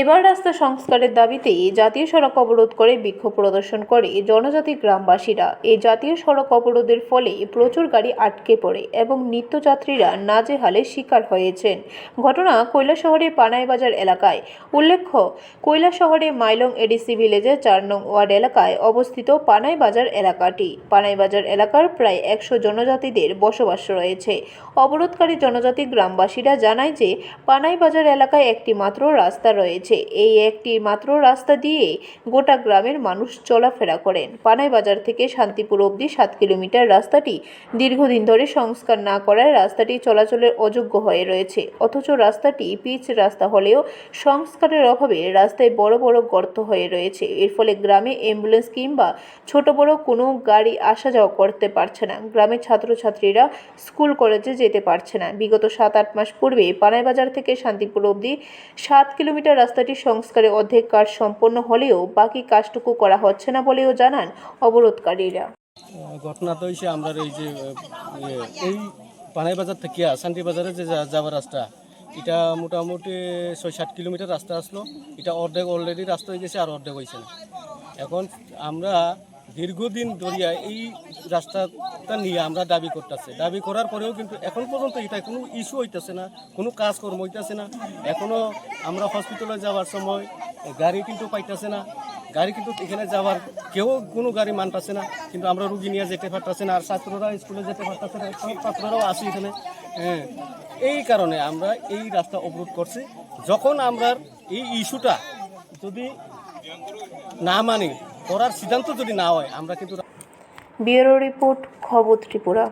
এবার রাস্তা সংস্কারের দাবিতে জাতীয় সড়ক অবরোধ করে বিক্ষোভ প্রদর্শন করে জনজাতি গ্রামবাসীরা। এই জাতীয় সড়ক অবরোধের ফলে প্রচুর গাড়ি আটকে পড়ে এবং নিত্যযাত্রীরা নাজেহালে শিকার হয়েছেন। ঘটনা কৈলাসহরের পানাইবাজার এলাকায়। উল্লেখ্য কৈলা শহরে মাইলং এডিসি ভিলেজের চার নং ওয়ার্ড এলাকায় অবস্থিত পানাইবাজার এলাকাটি। পানাইবাজার এলাকার প্রায় একশো জনজাতিদের বসবাস রয়েছে। অবরোধকারী জনজাতি গ্রামবাসীরা জানায় যে, পানাইবাজার এলাকায় একটি মাত্র রাস্তা রয়েছে। এই একটি মাত্র রাস্তা দিয়ে গোটা গ্রামের মানুষ চলাফেরা করেন। পানাইবাজার থেকে শান্তিপুর অবধি সাত কিলোমিটার রাস্তাটি দীর্ঘদিন ধরে সংস্কার না করায় রাস্তাটি চলাচলের অযোগ্য হয়ে রয়েছে। অথচ রাস্তাটি পিচ রাস্তা হলেও সংস্কারের অভাবে রাস্তায় বড় বড় গর্ত হয়ে রয়েছে। এর ফলে গ্রামে অ্যাম্বুলেন্স কিংবা ছোট বড় কোনো গাড়ি আসা যাওয়া করতে পারছে না। গ্রামের ছাত্রছাত্রীরা স্কুল, কলেজে যেতে পারছে না। বিগত সাত আট মাস পূর্বে পানাইবাজার থেকে শান্তিপুর অবধি সাত কিলোমিটার রাস্তাটি সংস্কারে অর্ধেক কাজ সম্পন্ন হলেও বাকি কাজটুকু করা হচ্ছে না বলেও জানান অবরোধকারীরা। ঘটনা তো হয়েছে আমরা এই যে এই পানাই বাজার থেকে শান্তি বাজারে যে যাওয়ার রাস্তা, এটা মোটামুটি ছয় সাত কিলোমিটার রাস্তা আসলো। এটা অর্ধেক অলরেডি রাস্তা হয়ে গেছে আর অর্ধেক হয়েছে না। এখন আমরা দীর্ঘদিন ধরিয়া এই রাস্তাটা নিয়ে আমরা দাবি করতেছে। দাবি করার পরেও কিন্তু এখন পর্যন্ত এটা কোনো ইস্যু হইতেছে না, কোনো কাজকর্ম হইতেছে না। এখনও আমরা হসপিটালে যাওয়ার সময় গাড়ি কিন্তু পাইতেছে না। গাড়ি কিন্তু এখানে যাওয়ার কেউ কোনো গাড়ি মানতেছে না। কিন্তু আমরা রুগী নিয়ে যেতে পারতেছে না আর ছাত্ররা স্কুলে যেতে পারতেছে না। ছাত্ররাও আসি এখানে। হ্যাঁ এই কারণে আমরা এই রাস্তা অবরোধ করছি। যখন আমরা এই ইস্যুটা যদি না মানি করার সিদ্ধান্ত যদি না হয় আমরা কিন্তু ব্যুরো রিপোর্ট খবর ত্রিপুরা।